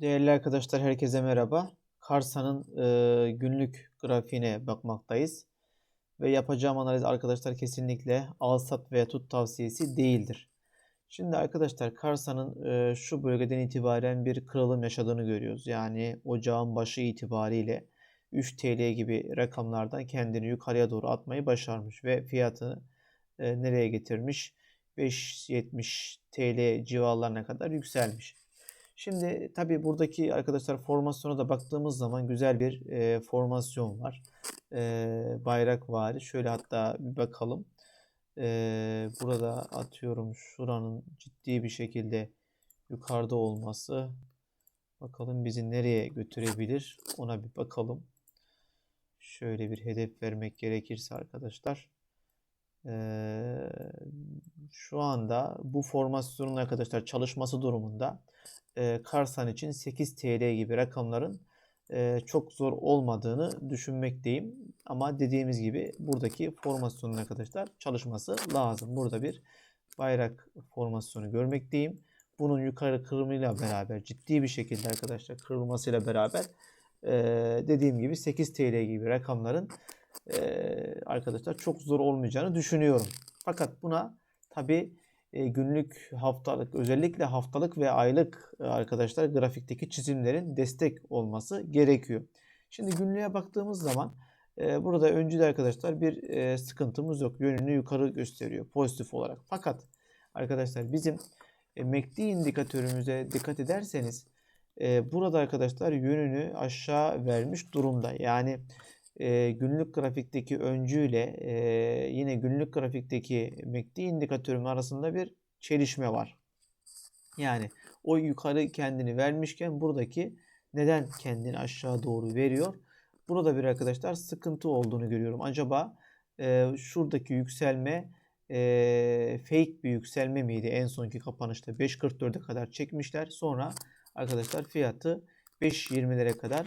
Değerli arkadaşlar herkese merhaba. Karsa'nın e, günlük grafiğine bakmaktayız. Ve yapacağım analiz arkadaşlar kesinlikle al sat veya tut tavsiyesi değildir. Şimdi arkadaşlar Karsa'nın e, şu bölgeden itibaren bir kırılım yaşadığını görüyoruz. Yani ocağın başı itibariyle 3 TL gibi rakamlardan kendini yukarıya doğru atmayı başarmış ve fiyatını e, nereye getirmiş? 5.70 TL civarlarına kadar yükselmiş. Şimdi tabii buradaki arkadaşlar formasyona da baktığımız zaman güzel bir e, formasyon var. E, bayrak var. Şöyle hatta bir bakalım. E, burada atıyorum şuranın ciddi bir şekilde yukarıda olması. Bakalım bizi nereye götürebilir? Ona bir bakalım. Şöyle bir hedef vermek gerekirse arkadaşlar. Ee, şu anda bu formasyonun arkadaşlar çalışması durumunda e, Karsan için 8 TL gibi rakamların e, çok zor olmadığını düşünmekteyim. Ama dediğimiz gibi buradaki formasyonun arkadaşlar çalışması lazım. Burada bir bayrak formasyonu görmekteyim. Bunun yukarı kırılımıyla beraber ciddi bir şekilde arkadaşlar kırılmasıyla beraber e, dediğim gibi 8 TL gibi rakamların e, arkadaşlar çok zor olmayacağını düşünüyorum. Fakat buna tabi günlük, haftalık, özellikle haftalık ve aylık e, arkadaşlar grafikteki çizimlerin destek olması gerekiyor. Şimdi günlüğe baktığımız zaman e, burada öncüde arkadaşlar bir e, sıkıntımız yok. Yönünü yukarı gösteriyor pozitif olarak. Fakat arkadaşlar bizim e, MACD indikatörümüze dikkat ederseniz e, burada arkadaşlar yönünü aşağı vermiş durumda. Yani e, günlük grafikteki öncüyle e, yine günlük grafikteki MACD indikatörüm arasında bir çelişme var. Yani o yukarı kendini vermişken buradaki neden kendini aşağı doğru veriyor? Burada bir arkadaşlar sıkıntı olduğunu görüyorum. Acaba e, şuradaki yükselme e, fake bir yükselme miydi? En sonki kapanışta 5.44'e kadar çekmişler. Sonra arkadaşlar fiyatı 5.20'lere kadar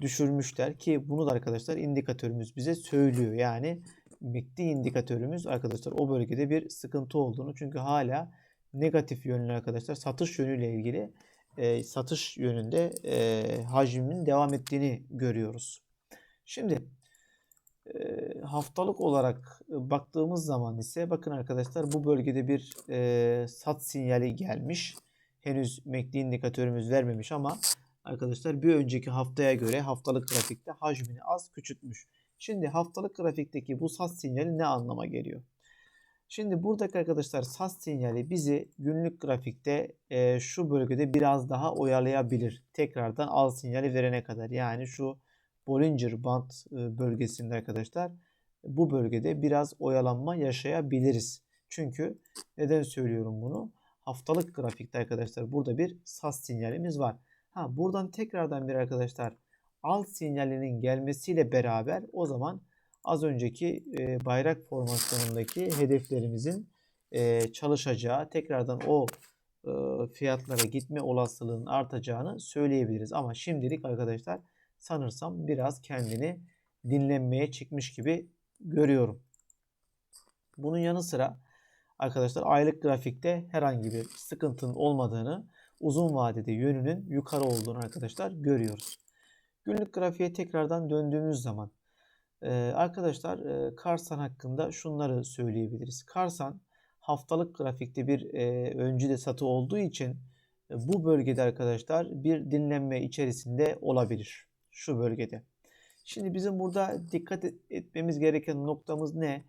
düşürmüşler ki bunu da arkadaşlar indikatörümüz bize söylüyor. Yani MACD indikatörümüz arkadaşlar o bölgede bir sıkıntı olduğunu çünkü hala negatif yönlü arkadaşlar satış yönüyle ilgili e, satış yönünde e, hacmin devam ettiğini görüyoruz. Şimdi e, haftalık olarak baktığımız zaman ise bakın arkadaşlar bu bölgede bir e, sat sinyali gelmiş. Henüz MACD indikatörümüz vermemiş ama arkadaşlar bir önceki haftaya göre haftalık grafikte hacmini az küçültmüş. Şimdi haftalık grafikteki bu sat sinyali ne anlama geliyor? Şimdi buradaki arkadaşlar sat sinyali bizi günlük grafikte e, şu bölgede biraz daha oyalayabilir. Tekrardan al sinyali verene kadar. Yani şu Bollinger Band e, bölgesinde arkadaşlar bu bölgede biraz oyalanma yaşayabiliriz. Çünkü neden söylüyorum bunu? Haftalık grafikte arkadaşlar burada bir sat sinyalimiz var. Ha buradan tekrardan bir arkadaşlar alt sinyalinin gelmesiyle beraber o zaman az önceki e, bayrak formasyonundaki hedeflerimizin e, çalışacağı, tekrardan o e, fiyatlara gitme olasılığının artacağını söyleyebiliriz. Ama şimdilik arkadaşlar sanırsam biraz kendini dinlenmeye çıkmış gibi görüyorum. Bunun yanı sıra arkadaşlar aylık grafikte herhangi bir sıkıntının olmadığını uzun vadede yönünün yukarı olduğunu arkadaşlar görüyoruz. Günlük grafiğe tekrardan döndüğümüz zaman e, arkadaşlar e, Karsan hakkında şunları söyleyebiliriz. Karsan haftalık grafikte bir e, öncü satı olduğu için e, bu bölgede arkadaşlar bir dinlenme içerisinde olabilir. Şu bölgede. Şimdi bizim burada dikkat etmemiz gereken noktamız ne?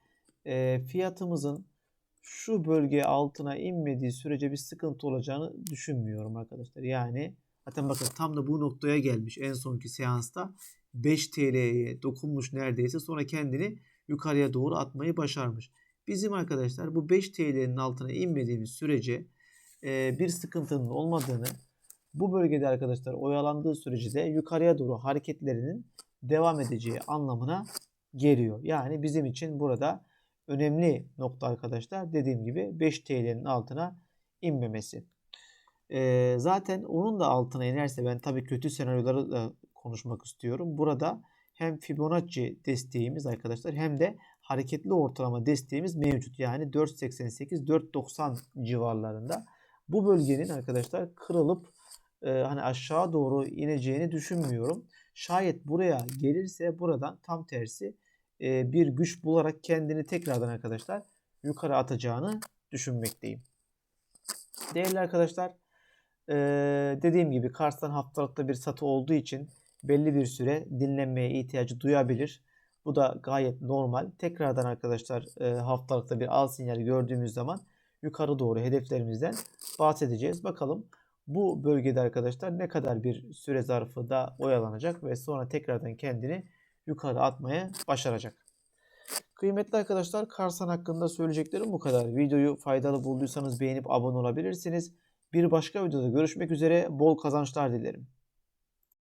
Fiyatımızın şu bölge altına inmediği sürece bir sıkıntı olacağını düşünmüyorum arkadaşlar. Yani zaten bakın tam da bu noktaya gelmiş en sonki seansta 5 TL'ye dokunmuş neredeyse sonra kendini yukarıya doğru atmayı başarmış. Bizim arkadaşlar bu 5 TL'nin altına inmediğimiz sürece e, bir sıkıntının olmadığını bu bölgede arkadaşlar oyalandığı sürece de yukarıya doğru hareketlerinin devam edeceği anlamına geliyor. Yani bizim için burada önemli nokta arkadaşlar dediğim gibi 5 TL'nin altına inmemesi. Ee, zaten onun da altına inerse ben tabii kötü senaryoları da konuşmak istiyorum. Burada hem Fibonacci desteğimiz arkadaşlar hem de hareketli ortalama desteğimiz mevcut. Yani 4.88 4.90 civarlarında. Bu bölgenin arkadaşlar kırılıp e, hani aşağı doğru ineceğini düşünmüyorum. Şayet buraya gelirse buradan tam tersi e, bir güç bularak kendini tekrardan arkadaşlar yukarı atacağını düşünmekteyim. Değerli arkadaşlar e, dediğim gibi Kars'tan haftalıkta bir satı olduğu için belli bir süre dinlenmeye ihtiyacı duyabilir. Bu da gayet normal. Tekrardan arkadaşlar e, haftalıkta bir al sinyali gördüğümüz zaman yukarı doğru hedeflerimizden bahsedeceğiz. Bakalım bu bölgede arkadaşlar ne kadar bir süre zarfı da oyalanacak ve sonra tekrardan kendini yukarı atmaya başaracak. Kıymetli arkadaşlar Karsan hakkında söyleyeceklerim bu kadar. Videoyu faydalı bulduysanız beğenip abone olabilirsiniz. Bir başka videoda görüşmek üzere. Bol kazançlar dilerim.